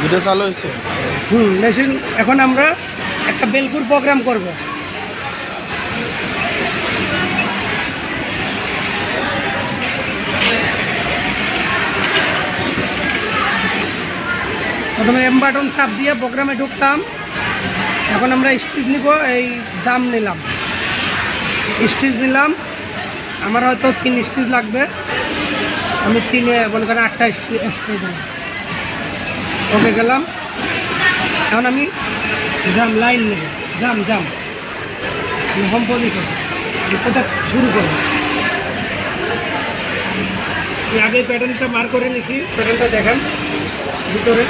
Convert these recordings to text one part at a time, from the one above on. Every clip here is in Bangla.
ভিডিও চালু হয়েছে? হুম মেশিন এখন আমরা একটা বেলকুর প্রোগ্রাম করব। প্রথমে এম বাটন দিয়ে প্রোগ্রামে ঢুকতাম। এখন আমরা স্টিচ নিব, এই জাম নিলাম। স্টিচ নিলাম। আমার হয়তো তিন স্টিচ লাগবে। আমি তিনে, মনে করেন আটটা স্টিচ দিলাম ওকে গেলাম? এখন আমি জাম লাইন নেব, জাম জাম। হোম পজিশন কোথা শুরু করব? আগে প্যাটার্নটা মার করে নিছি প্যাটার্নটা দেখান। ভিতরে।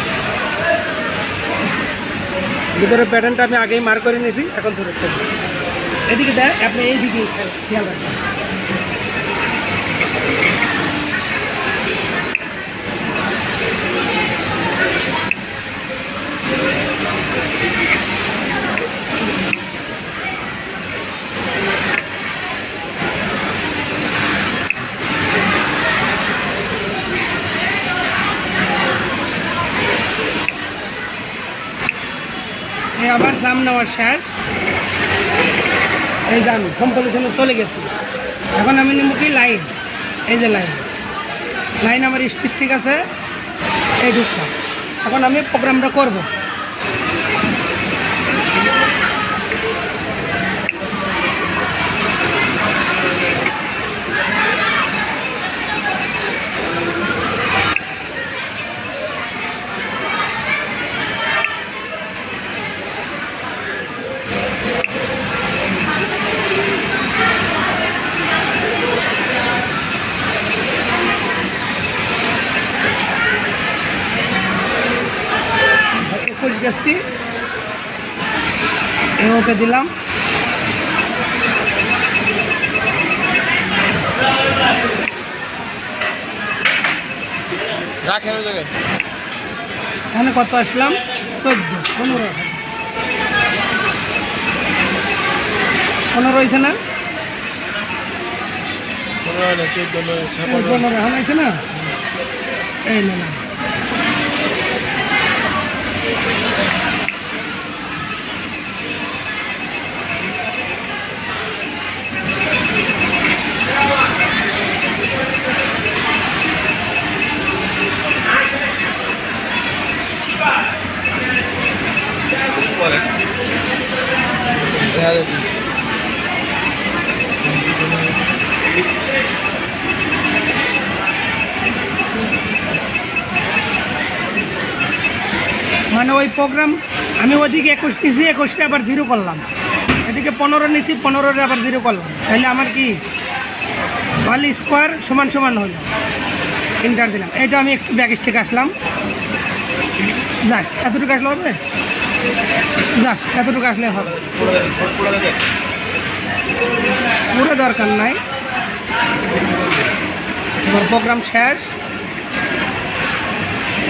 ভিতরে প্যাটার্নটা আমি আগেই মার করে নিয়েছি এখন ধরে এদিকে দেখ, আপনি এইদিকে খেয়াল রাখবেন। আবার জাম নেওয়া শেষ। এই জাম হোম পজিশনে চলে গেছি। এখন আমি নেব কি লাইন এই যে লাইন লাইন আমার স্টিচ আছে, এই ঢুকটা এখন আমি প্রোগ্রামটা করব। গেছি। ওকে দিলাম। রাখেন ওই জায়গায়। এখানে কত আসলাম? চোদ্দ পনেরো পনেরো হয়েছে না? পনেরো হয়েছে না? এই না না পরে দেখা যাবে মানে ওই প্রোগ্রাম আমি ওদিকে একুশ নিছি একুশটা আবার জিরো করলাম। এদিকে পনেরো নিছি পনেরোটা আবার জিরো করলাম। তাহলে আমার কি? ওয়াল স্কোয়ার সমান সমান হলো। ইন্টার দিলাম। এইটা আমি একটু ব্যাগ থেকে আসলাম। যাক এতটুকু আসলে হবে? যাক, এতটুকু আসলে হবে। পুরো দরকার নাই। আমার প্রোগ্রাম শেষ।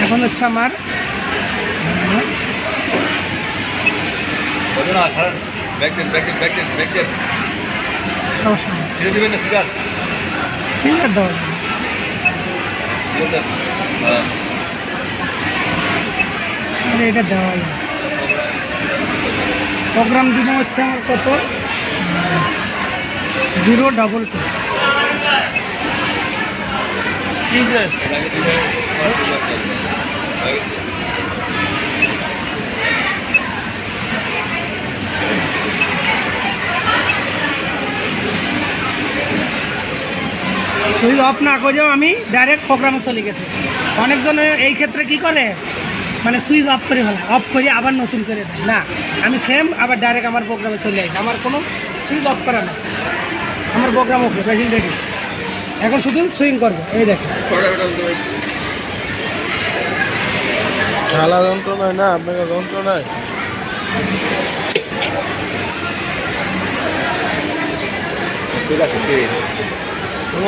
এখন হচ্ছে আমার। এটা দেওয়া যায় প্রোগ্রাম দিব হচ্ছে আমার কত? Zero double two switch off না করেও আমি ডাইরেক্ট প্রোগ্রামে চলে গেছি। অনেকজনে এই ক্ষেত্রে কি করে? মানে সুইচ অফ করে ফেলে অফ করে আবার নতুন করে দেয়। না আমি সেম আবার ডাইরেক্ট আমার প্রোগ্রামে চলে আসি। আমার কোনো সুইচ অফ করা না আমার প্রোগ্রাম ওকে মেশিন রেডি এখন শুধু সুইং করব এই দেখ। ঝালা যন্ত্রণায় না আপনাকে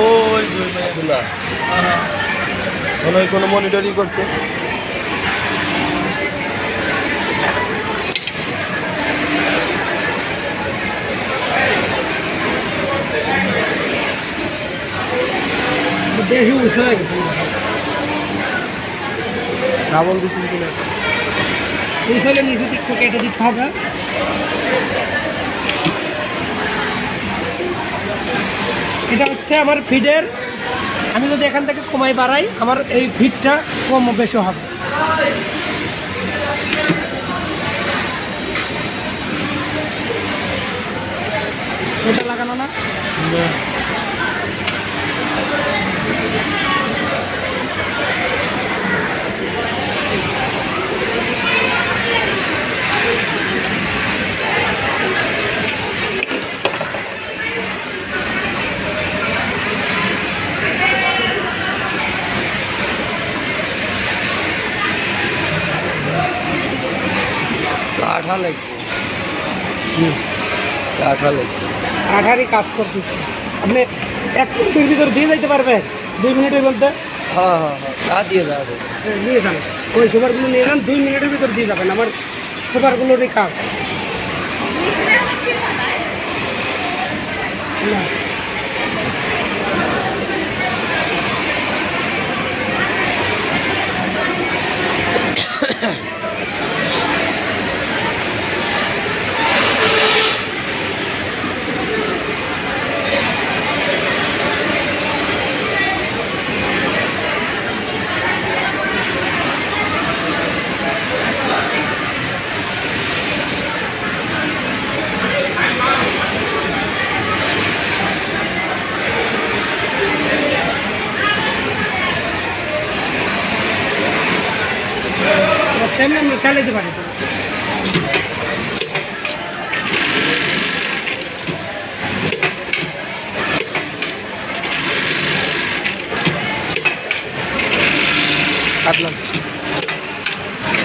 ওই মেয়ে খোলা। মনে হয় কোনো মনিটরিং করছে। বেশি উঁচু হয়ে গেছে। ডাবল দিচ্ছেন কিনা? পৌঁছালে নিচে দিক থেকে কেটে দিতে হবে। এটা হচ্ছে আমার ফিডের আমি যদি এখান থেকে কমাই বাড়াই আমার এই ফিডটা কম বেশি হবে। সেটা লাগানো না। আঠা লাগবে হুম। আঠা লাগবে আঠারই কাজ করতেছি আপনি এক মিনিটের ভিতর দিয়ে যাইতে পারবে? দুই মিনিটের মধ্যে? হ্যাঁ হ্যাঁ হ্যাঁ তা দিয়ে যাবে। হ্যাঁ, নিয়ে যান। ওই সুপারগুলো নিয়ে যান দুই মিনিটের ভিতর দিয়ে যাবেন। আমার সুপারগুলোরই কাজ। না। চালাইতে পারে। কাটলাম।